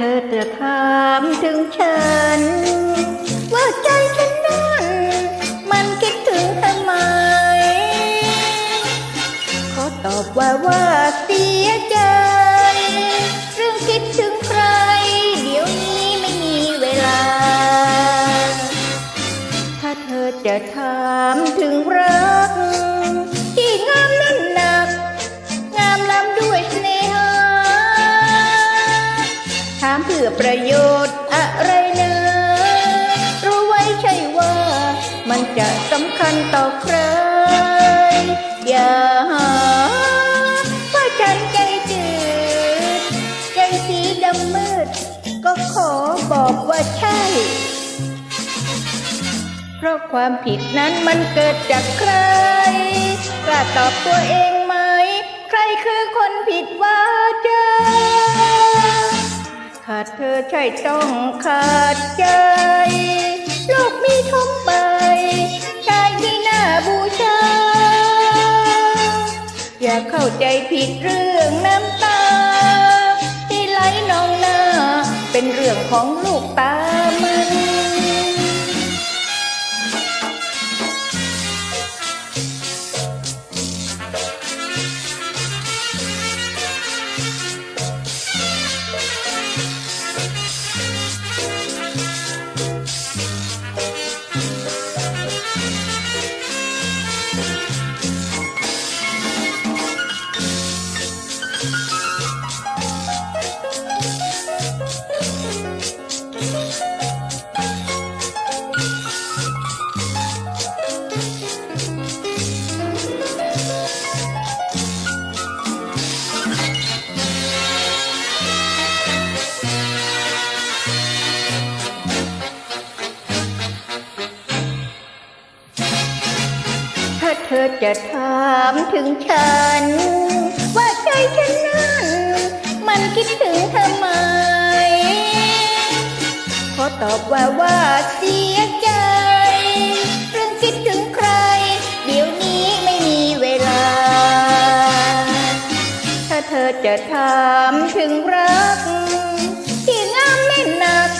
ธอจะถามถึงฉัน ว่าใจฉันนั้น มันคิดถึงทำไม ขอตอบว่าว่าเสียใจ เรื่องคิดถึงใคร เดี๋ยวนี้ไม่มีเวลา ถ้าเธอจะถามถึงรัก ที่งามนั้น ประโยชน์อะไรเนอรู้ไว้ใช่ว่ามันจะสำคัญต่อใคร อย่าหาว่าฉันใจจืด ใจสีดำมืด ก็ขอบอกว่าใช่ เพราะความผิดนั้นมันเกิดจากใครกล้าตอบตัวเองไหม ใครคือคนผิดว่า ขาดเธอใช่ต้องขาดใจ โลกมีทมไปชายที่น่าบูชา อย่าเข้าใจผิดเรื่องน้ำตา ที่ไหลนองหน้า เป็นเรื่องของลูกตา มัน อจะถามถึงฉัน ว่าใจฉันนั้นมันคิดถึงทำไมขอตอบว่าว่าเสียใจ เรื่องคิดถึงใคร เดี๋ยวนี้ไม่มีเวลา ถ้าเธอจะถามถึงรัก ที่งามไม่หนัก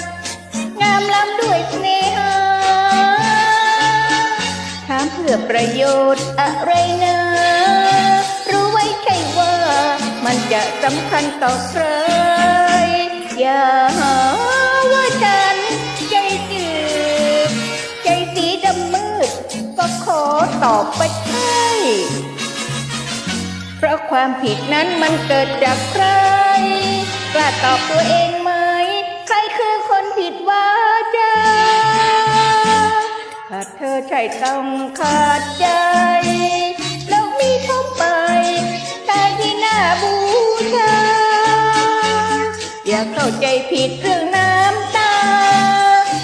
งามล้ำด้วยเสน่หา พื่อประโยชน์อะไรนะรู้ไว้ใช่ว่ามันจะสำคัญต่อใคร อย่าหาว่าฉันใจจืดใจสีดำมืด ก็ขอตอบไปใช่เพราะความผิดนั้นมันเกิดจากใครกล้าตอบตัวเองไหม ใครคือ ใช่ต้องขาดใจ แล้วมีทมไปชายที่น่าบูชา อย่าเข้าใจผิดเรื่องน้ำตา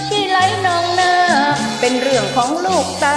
ที่ไหลนองหน้า เป็นเรื่องของลูกตา